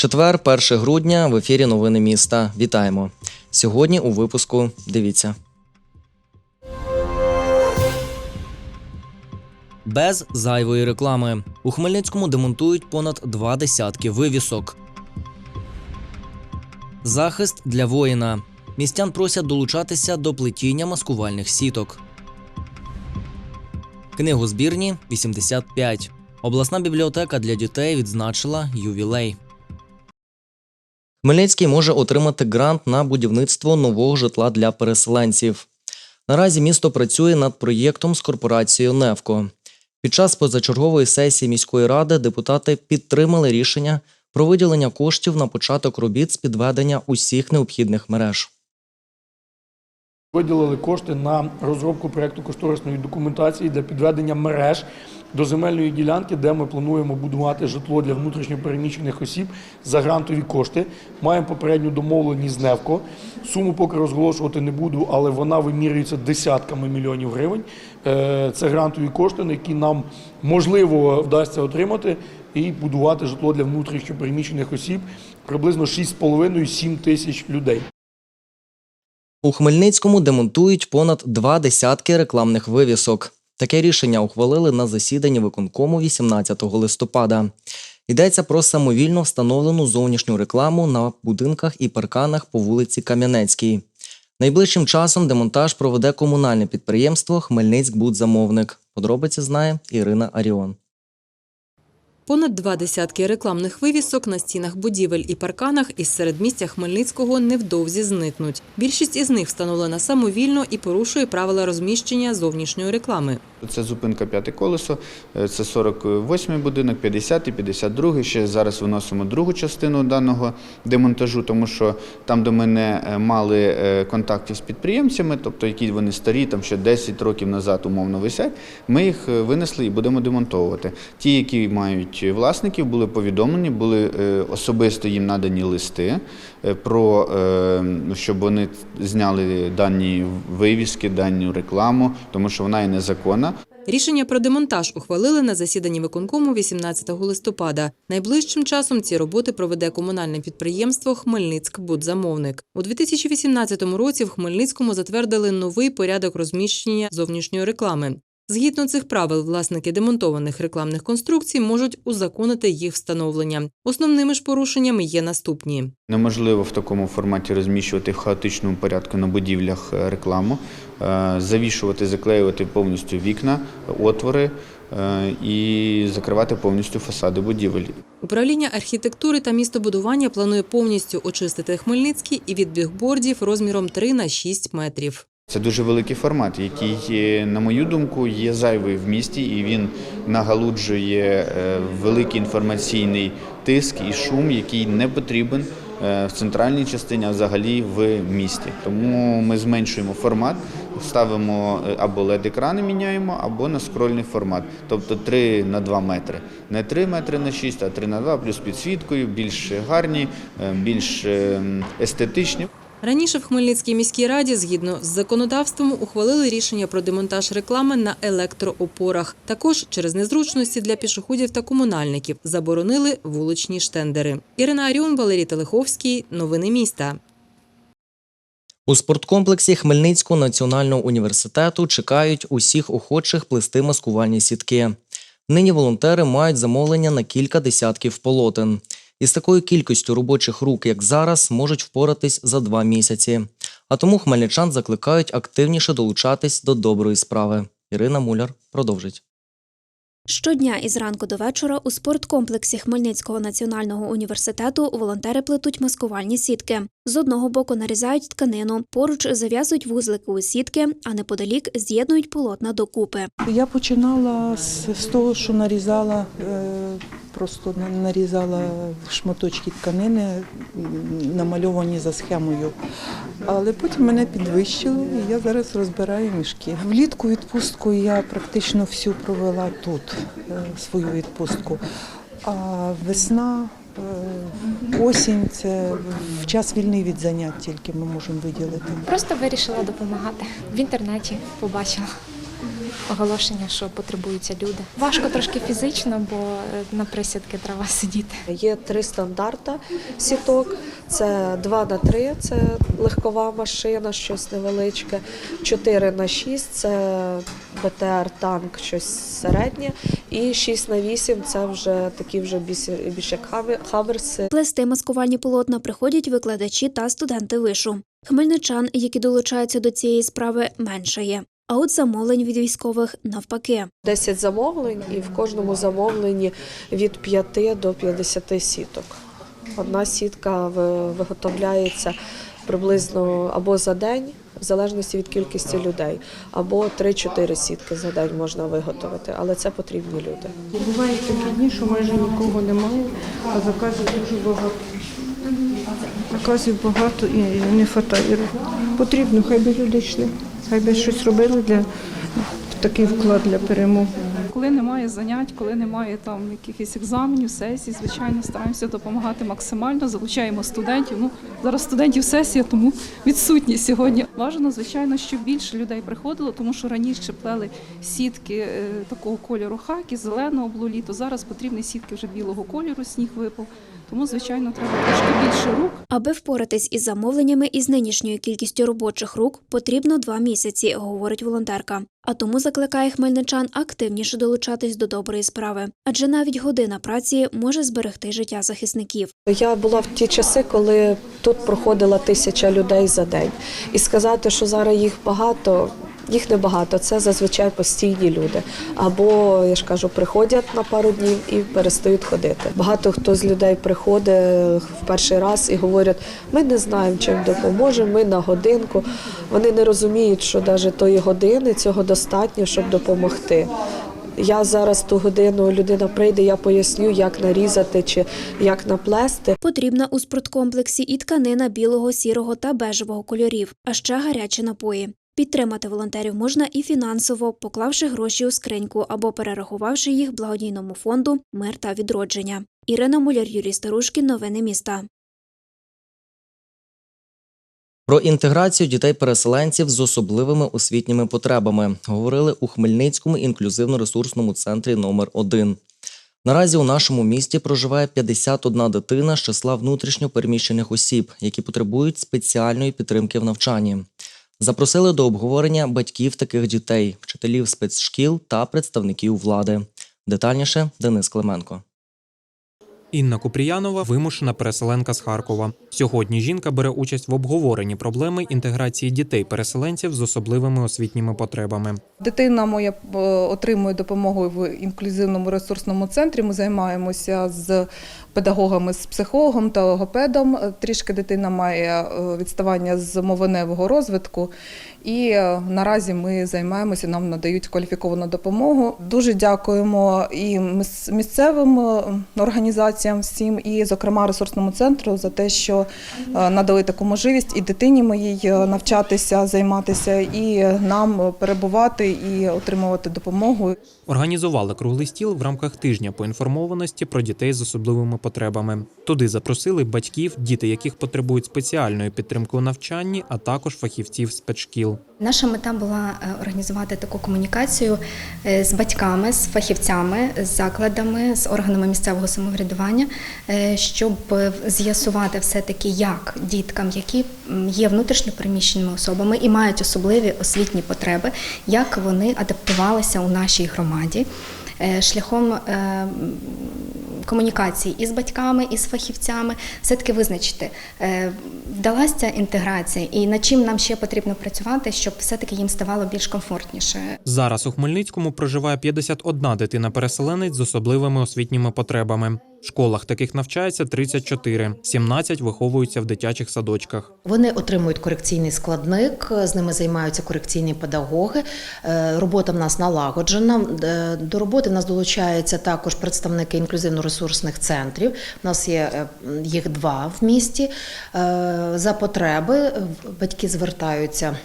Четвер, 1 грудня, в ефірі Новини міста. Вітаємо. Сьогодні у випуску дивіться. Без зайвої реклами. У Хмельницькому демонтують понад два десятки вивісок. Захист для воїна. Містян просять долучатися до плетіння маскувальних сіток. Книгозбірні 85. Обласна бібліотека для дітей відзначила ювілей. Хмельницький може отримати грант на будівництво нового житла для переселенців. Наразі місто працює над проєктом з корпорацією Невко. Під час позачергової сесії міської ради депутати підтримали рішення про виділення коштів на початок робіт з підведення усіх необхідних мереж. Виділили кошти на розробку проєкту кошторисної документації для підведення мереж до земельної ділянки, де ми плануємо будувати житло для внутрішньопереміщених осіб за грантові кошти. Маємо попередню домовленість з НЕВКО. Суму поки розголошувати не буду, але вона вимірюється десятками мільйонів гривень. Е, Це грантові кошти, на які нам можливо вдасться отримати і будувати житло для внутрішньопереміщених осіб приблизно 6,5-7 тисяч людей. У Хмельницькому демонтують понад два десятки рекламних вивісок. Таке рішення ухвалили на засіданні виконкому 18 листопада. Йдеться про самовільно встановлену зовнішню рекламу на будинках і парканах по вулиці Кам'янецькій. Найближчим часом демонтаж проведе комунальне підприємство Хмельницькбудзамовник. Подробиці знає Ірина Аріон. Понад два десятки рекламних вивісок на стінах будівель і парканах із середмістя Хмельницького невдовзі зникнуть. Більшість із них встановлена самовільно і порушує правила розміщення зовнішньої реклами. Це зупинка п'яте колесо, е, це 48-й будинок, 50-й, 52-й. Ще зараз виносимо другу частину даного демонтажу, тому що там, де ми не е, мали е, контактів з підприємцями, тобто які вони старі, там ще 10 років назад умовно висять, ми їх винесли і будемо демонтовувати. Ті, які мають власників, були повідомлені, були е, особисто їм надані листи е, про е, щоб вони зняли дані вивіски, дану рекламу, тому що вона є незаконна. Рішення про демонтаж ухвалили на засіданні виконкому 18 листопада. Найближчим часом ці роботи проведе комунальне підприємство Хмельницькбудзамовник. У 2018 році в Хмельницькому затвердили новий порядок розміщення зовнішньої реклами. Згідно цих правил, власники демонтованих рекламних конструкцій можуть узаконити їх встановлення. Основними ж порушеннями є наступні. Неможливо в такому форматі розміщувати в хаотичному порядку на будівлях е, рекламу, е, завішувати, заклеювати повністю вікна, отвори е, і закривати повністю фасади будівель. Управління архітектури та містобудування планує повністю очистити Хмельницький і від бігбордів розміром 3 на 6 метрів. Це дуже великий формат, який, е, на мою думку, є зайвий в місті, і він нагалуджує е, великий інформаційний тиск і шум, який не потрібен е, в центральній частині, а взагалі в місті. Тому ми зменшуємо формат, ставимо або led екрани міняємо, або на скрольний формат, тобто 3 на 2 метри. Не 3 метри на 6, а 3 на 2, плюс підсвіткою, більш гарні, більш е, естетичні. Раніше в Хмельницькій міській раді, згідно з законодавством, ухвалили рішення про демонтаж реклами на електроопорах. Також через незручності для пішоходів та комунальників заборонили вуличні штендери. Ірина Аріон, Валерій Телеховський. Новини міста. У спорткомплексі Хмельницького національного університету чекають усіх охочих плести маскувальні сітки. Нині волонтери мають замовлення на кілька десятків полотен. Із такою кількістю робочих рук, як зараз, можуть впоратись за два місяці. А тому хмельничан закликають активніше долучатись до доброї справи. Ірина Муляр продовжить. Щодня із ранку до вечора у спорткомплексі Хмельницького національного університету волонтери плетуть маскувальні сітки. З одного боку нарізають тканину, поруч зав'язують вузлики у сітки, а неподалік з'єднують полотна докупи. Я починала з, того, що нарізала, е, просто нарізала шматочки тканини, намальовані за схемою. Але потім мене підвищили, і я зараз розбираю мішки. Влітку відпустку я практично всю провела тут, е, свою відпустку. А весна осінь, це в час вільний від занять тільки ми можемо виділити. Просто вирішила допомагати. В інтернеті побачила оголошення, що потребуються люди. Важко трошки фізично, бо е, на присідки треба сидіти. Є три стандарти сіток. Це 2 на 3 це легкова машина, щось невеличке. 4 на 6 це БТР танк, щось середнє. І 6 на 8 це вже такі вже більш, більш як хаверси. Плести маскувальні полотна приходять викладачі та студенти вишу. Хмельничан, які долучаються до цієї справи, меншає. А от замовлень від військових навпаки. 10 замовлень, і в кожному замовленні від 5 до 50 сіток. Одна сітка виготовляється приблизно або за день, в залежності від кількості людей, або 3-4 сітки за день можна виготовити, але це потрібні люди. Бувають такі дні, що майже нікого немає, а заказів дуже багато. Заказів багато і не вистачає. Потрібно, хай би люди йшли, хай би щось робили для такий вклад для перемоги. Коли немає занять, коли немає там якихось екзаменів, сесій, звичайно, стараємося допомагати максимально, залучаємо студентів. Ну зараз студентів сесія, тому відсутні сьогодні. Важно, звичайно, щоб більше людей приходило, тому що раніше плели сітки е, такого кольору хакі, зеленого було літо. Зараз потрібні сітки вже білого кольору, сніг випав. Тому, звичайно, треба трошки більше рук. Аби впоратись із замовленнями із нинішньою кількістю робочих рук, потрібно два місяці, говорить волонтерка. А тому закликає хмельничан активніше долучатись до доброї справи, адже навіть година праці може зберегти життя захисників. Я була в ті часи, коли тут проходила тисяча людей за день. І сказати, що зараз їх багато, їх небагато. Це зазвичай постійні люди. Або, я ж кажу, приходять на пару днів і перестають ходити. Багато хто з людей приходить в перший раз і говорять, ми не знаємо, чим допоможемо, ми на годинку. Вони не розуміють, що навіть тої години цього достатньо, щоб допомогти. Я зараз ту годину людина прийде, я поясню, як нарізати чи як наплести. Потрібна у спорткомплексі і тканина білого, сірого та бежевого кольорів, а ще гарячі напої. Підтримати волонтерів можна і фінансово, поклавши гроші у скриньку або перерахувавши їх благодійному фонду Мир та відродження. Ірина Муляр, Юрій Старушкін. Новини міста. Про інтеграцію дітей-переселенців з особливими освітніми потребами говорили у Хмельницькому інклюзивно-ресурсному центрі номер 1 Наразі у нашому місті проживає 51 дитина з числа внутрішньо переміщених осіб, які потребують спеціальної підтримки в навчанні. Запросили до обговорення батьків таких дітей, вчителів спецшкіл та представників влади. Детальніше Денис Клименко. Інна Купріянова вимушена переселенка з Харкова. Сьогодні жінка бере участь в обговоренні проблеми інтеграції дітей-переселенців з особливими освітніми потребами. Дитина моя е, отримує допомогу в інклюзивному ресурсному центрі. Ми займаємося з педагогами, з психологом та логопедом. Е, Трішки дитина має е, відставання з мовеневого розвитку. І наразі ми займаємося, нам надають кваліфіковану допомогу. Дуже дякуємо і місцевим е, організаціям всім, і, зокрема, ресурсному центру за те, що е, надали таку можливість і дитині моїй е, навчатися, займатися, і нам перебувати і отримувати допомогу. Організували круглий стіл в рамках тижня поінформованості про дітей з особливими потребами. Туди запросили батьків, діти яких потребують спеціальної підтримки у навчанні, а також фахівців спецшкіл. Наша мета була е, організувати таку комунікацію е, з батьками, з фахівцями, з закладами, з органами місцевого самоврядування, е, щоб з'ясувати все-таки, як діткам, які є внутрішньо переміщеними особами і мають особливі освітні потреби, як вони адаптувалися у нашій громаді шляхом. Комунікації із батьками, і з фахівцями, все-таки визначити, е, вдалася ця інтеграція і над чим нам ще потрібно працювати, щоб все-таки їм ставало більш комфортніше. Зараз у Хмельницькому проживає 51 дитина-переселенець з особливими освітніми потребами. В школах таких навчається 34, 17 виховуються в дитячих садочках. Вони отримують корекційний складник, з ними займаються корекційні педагоги. Е, Робота в нас налагоджена. Е, До роботи в нас долучаються також представники інклюзивно-ресурсних центрів. У нас є е, їх два в місті. За потреби батьки звертаються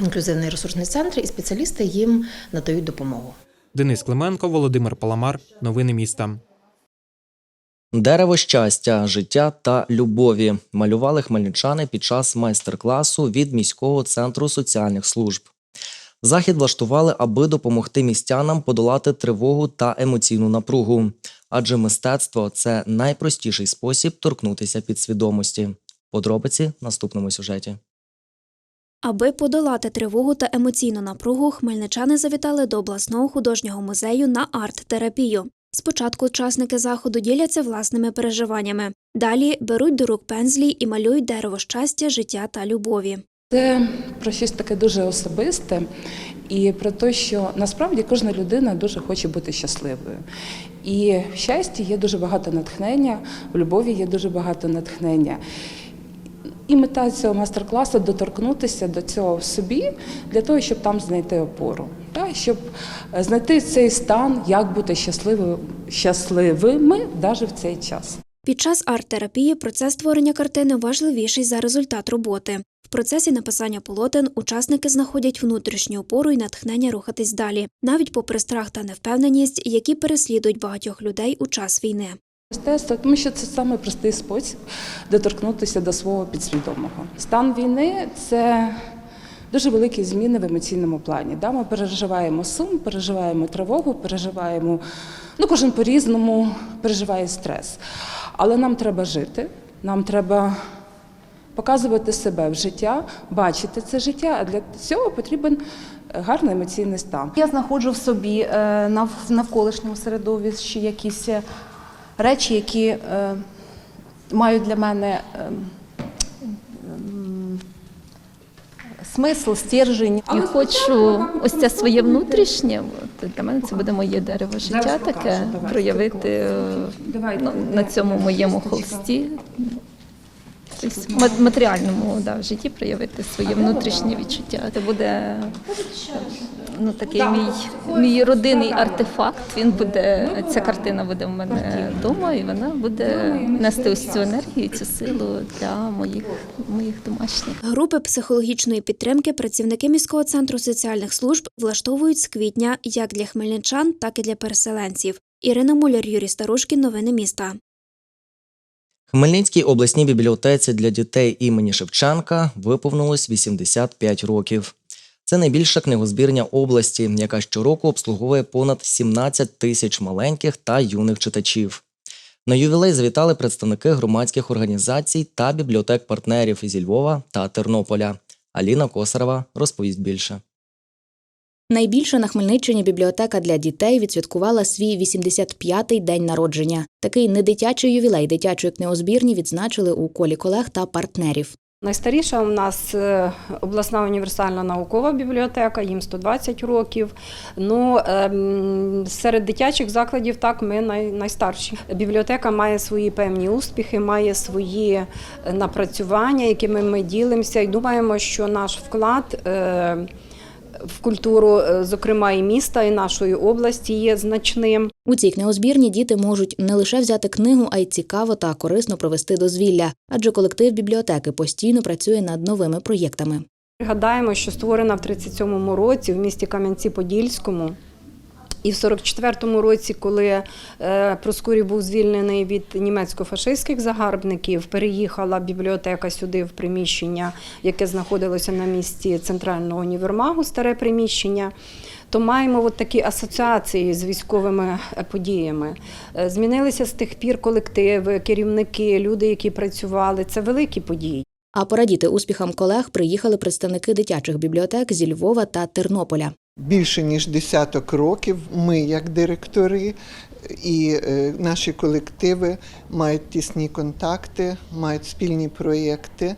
в інклюзивний ресурсний центр, і спеціалісти їм надають допомогу. Денис Клименко, Володимир Паламар. Новини міста. Дерево щастя, життя та любові малювали хмельничани під час майстер-класу від міського центру соціальних служб. Захід влаштували, аби допомогти містянам подолати тривогу та емоційну напругу, адже мистецтво це найпростіший спосіб торкнутися підсвідомості. Подробиці в наступному сюжеті. Аби подолати тривогу та емоційну напругу, хмельничани завітали до обласного художнього музею на арт-терапію. Спочатку учасники заходу діляться власними переживаннями. Далі беруть до рук пензлі і малюють дерево щастя, життя та любові. Це про щось таке дуже особисте і про те, що насправді кожна людина дуже хоче бути щасливою. І в щасті є дуже багато натхнення, в любові є дуже багато натхнення. І мета цього майстер-класу доторкнутися до цього в собі для того, щоб там знайти опору, та, щоб е, знайти цей стан, як бути щасливою, щасливими навіть в цей час. Під час арт-терапії процес створення картини важливіший за результат роботи. В процесі написання полотен учасники знаходять внутрішню опору і натхнення рухатись далі, навіть попри страх та невпевненість, які переслідують багатьох людей у час війни. Мистецтво, тому що це саме простий спосіб доторкнутися до свого підсвідомого. Стан війни це дуже великі зміни в емоційному плані. Да? Ми переживаємо сум, переживаємо тривогу, переживаємо, ну кожен по-різному переживає стрес. Але нам треба жити, нам треба показувати себе в життя, бачити це життя, а для цього потрібен гарний емоційний стан. Я знаходжу в собі е, в навколишньому середовищі якісь е, речі, які е, мають для мене смисл, стержень. І хочу ось це своє внутрішнє. От для мене це буде моє дерево життя таке проявити е, ну, на цьому моєму холсті. В матеріальному да, в житті проявити своє внутрішнє відчуття. Це буде ну, такий мій, мій родинний артефакт. Він буде, ця картина буде в мене вдома, і вона буде нести ось цю енергію, цю силу для моїх, моїх домашніх. Групи психологічної підтримки працівники міського центру соціальних служб влаштовують з квітня як для хмельничан, так і для переселенців. Ірина Муляр, Юрій Старушкін. Новини міста. Хмельницькій обласній бібліотеці для дітей імені Шевченка виповнилось 85 років. Це найбільша книгозбірня області, яка щороку обслуговує понад 17 тисяч маленьких та юних читачів. На ювілей завітали представники громадських організацій та бібліотек-партнерів зі Львова та Тернополя. Аліна Косарева розповість більше. Найбільша на Хмельниччині бібліотека для дітей відсвяткувала свій 85-й день народження. Такий недитячий ювілей дитячої книгозбірні відзначили у колі колег та партнерів. Найстаріша у нас е, обласна універсальна наукова бібліотека, їм 120 років. Ну, ем, серед дитячих закладів так ми найстарші. Бібліотека має свої певні успіхи, має свої е, напрацювання, якими ми ділимося, і думаємо, що наш вклад. В культуру, е, зокрема, і міста, і нашої області є значним. У цій книгозбірні діти можуть не лише взяти книгу, а й цікаво та корисно провести дозвілля, адже колектив бібліотеки постійно працює над новими проєктами. Пригадаємо, що створена в 37-му році в місті Кам'янці-Подільському. І в 44-му році, коли е, Проскурів був звільнений від німецько-фашистських загарбників, переїхала бібліотека сюди в приміщення, яке знаходилося на місці центрального універмагу, старе приміщення. То маємо от такі асоціації з військовими е, подіями. Е, Змінилися з тих пір колективи, керівники, люди, які працювали. Це великі події. А порадіти успіхам колег приїхали представники дитячих бібліотек зі Львова та Тернополя. Більше ніж десяток років ми, як директори, і е, наші колективи мають тісні контакти, мають спільні проєкти.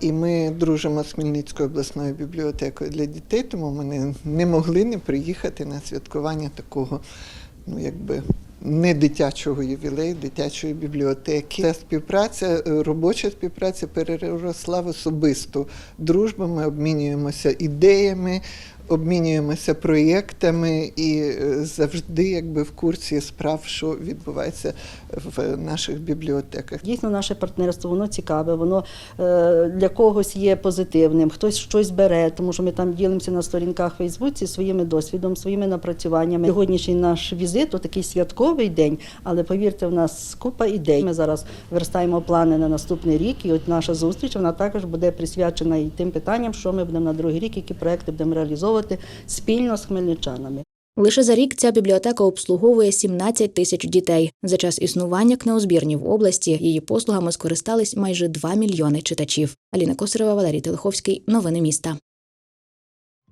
І ми дружимо з Хмельницькою обласною бібліотекою для дітей, тому ми не, не могли не приїхати на святкування такого, ну якби. Не дитячого ювілею, дитячої бібліотеки. Ця співпраця, е, робоча співпраця переросла в особисту дружбу. Ми обмінюємося ідеями, обмінюємося проєктами і е, завжди якби в курсі справ, що відбувається в наших бібліотеках. Дійсно, наше партнерство воно цікаве, воно е, для когось є позитивним, хтось щось бере, тому що ми там ділимося на сторінках Фейсбуці своїм досвідом, своїми напрацюваннями. Сьогоднішній наш візит такий святковий день, але повірте, в нас купа ідей. Ми зараз верстаємо плани на наступний рік, і от наша зустріч вона також буде присвячена і тим питанням, що ми будемо на другий рік, які проекти будемо реалізовувати спільно з хмельничанами. Лише за рік ця бібліотека обслуговує 17 тисяч дітей. За час існування книгозбірні в області її послугами скористались майже 2 мільйони читачів. Аліна Косарева, Валерій Телеховський. Новини міста.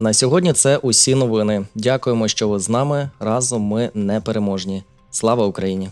На сьогодні це усі новини. Дякуємо, що ви з нами. Разом ми непереможні. Слава Україні!